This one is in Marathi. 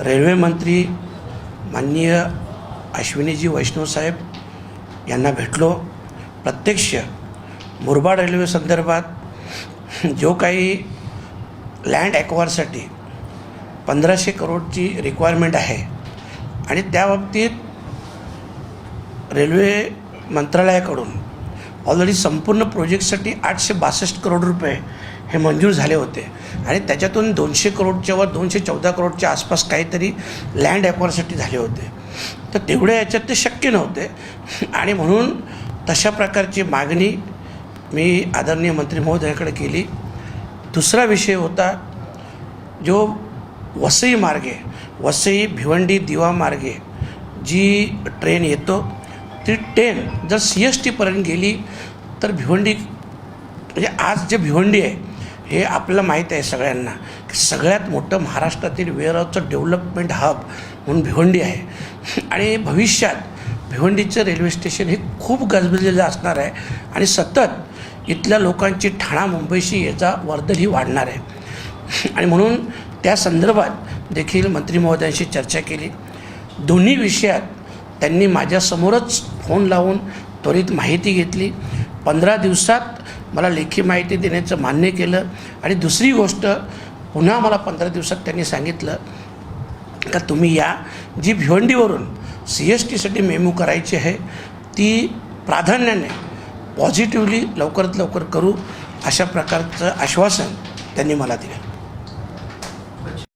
रेल्वे मंत्री माननीय अश्विनीजी वैष्णव साहेब यांना भेटलो. प्रत्यक्ष मुरबाड रेल्वे संदर्भात जो काही लँड ॲक्वायरसाठी पंधराशे करोडची रिक्वायरमेंट आहे आणि त्या बाबतीत रेल्वे मंत्रालयाकडून ऑलरेडी संपूर्ण प्रोजेक्टसाठी आठशे बासष्ट करोड रुपये हे मंजूर झाले होते. आणि त्याच्यातून दोनशे करोडच्या वर दोनशे चौदा करोडच्या आसपास काहीतरी लँड ॲक्वायरसाठी झाले होते. तर तेवढ्या याच्यात ते शक्य नव्हते. आणि म्हणून तशा प्रकारची मागणी मी आदरणीय मंत्री महोदयाकडे केली. दुसरा विषय होता जो वसई मार्गे वसई भिवंडी दिवा मार्गे जी ट्रेन येतो ती ट्रेन जर सी एस टीपर्यंत गेली तर भिवंडी म्हणजे आज जे भिवंडी आहे हे आपलं माहीत आहे सगळ्यांना. की सगळ्यात मोठं महाराष्ट्रातील वेअरहाऊसचं डेव्हलपमेंट हब म्हणून भिवंडी आहे. आणि भविष्यात भिवंडीचं रेल्वे स्टेशन हे खूप गजबजलेलं असणार आहे. आणि सतत इथल्या लोकांची ठाणा मुंबईशी याचा वर्दळ ही वाढणार आहे. आणि म्हणून त्या संदर्भात देखील मंत्री महोदयांशी चर्चा केली. दोन्ही विषयात त्यांनी माझ्यासमोरच फोन लावून त्वरित माहिती घेतली. पंधरा दिवसात मला लेखी माहिती देण्याचं मान्य केलं. आणि दुसरी गोष्ट पुन्हा मला पंधरा दिवसात त्यांनी सांगितलं का तुम्ही या जी भिवंडीवरून सी एस टीसाठी मेमू करायची आहे ती प्राधान्याने पॉझिटिव्हली लवकरात लवकर करू अशा प्रकारचं आश्वासन त्यांनी मला दिलं.